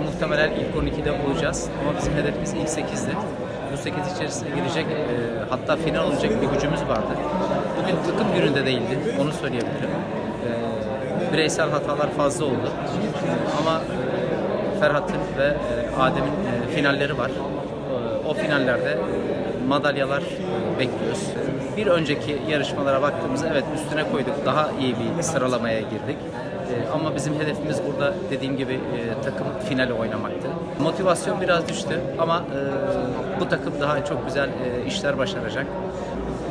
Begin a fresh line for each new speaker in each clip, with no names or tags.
muhtemelen ilk 12'de olacağız. Ama bizim hedefimiz ilk 8'di. Bu 8 içerisine girecek, e, hatta final olacak bir gücümüz vardı. Bugün takım gününde değildi, onu söyleyebilirim. E, bireysel hatalar fazla oldu. Ama e, Ferhat'ın ve e, Adem'in e, finalleri var. E, o finallerde e, madalyalar e, bekliyoruz. Bir önceki yarışmalara baktığımızda evet üstüne koyduk. Daha iyi bir sıralamaya girdik. E, Ama bizim hedefimiz burada dediğim gibi e, takım finali oynamaktı. Motivasyon biraz düştü ama bu takım daha çok güzel işler başaracak.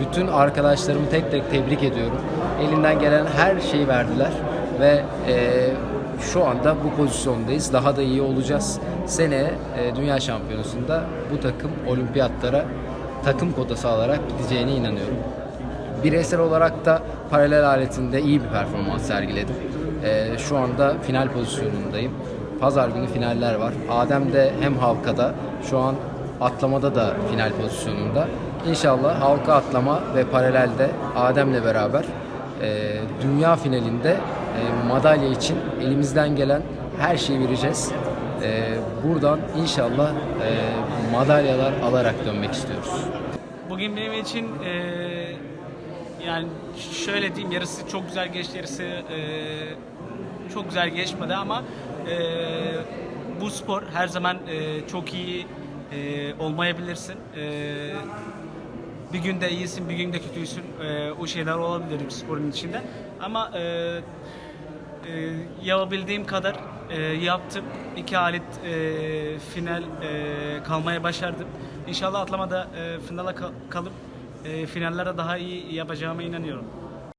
Bütün arkadaşlarımı tek tek tebrik ediyorum. Elinden gelen her şeyi verdiler ve şu anda bu pozisyondayız. Daha da iyi olacağız. Seneye e, Dünya Şampiyonası'nda bu takım olimpiyatlara takım kotası alarak gideceğine inanıyorum. Bireysel olarak da paralel aletinde iyi bir performans sergiledim. E, şu anda final pozisyonundayım. Pazar günü finaller var. Adem de hem halkada şu an atlamada da final pozisyonunda. İnşallah halka atlama ve paralelde Adem'le beraber e, dünya finalinde e, madalya için elimizden gelen her şeyi vereceğiz. E, buradan inşallah e, madalyalar alarak dönmek istiyoruz.
Bugün benim için eee, yani şöyle diyeyim yarısı çok güzel geçti yarısı eee, çok güzel geçmedi ama eee, bu spor her zaman eee, çok iyi eee, olmayabilirsin. Eee, bir günde iyisin, bir günde kötüysün. Eee, o şeyler olabilir sporun içinde. Ama eee e, yapabildiğim kadar e, yaptım. İki alet e, final e, kalmaya başardım. İnşallah atlamada e, finale kal- kalıp e, finallerde daha iyi yapacağıma inanıyorum.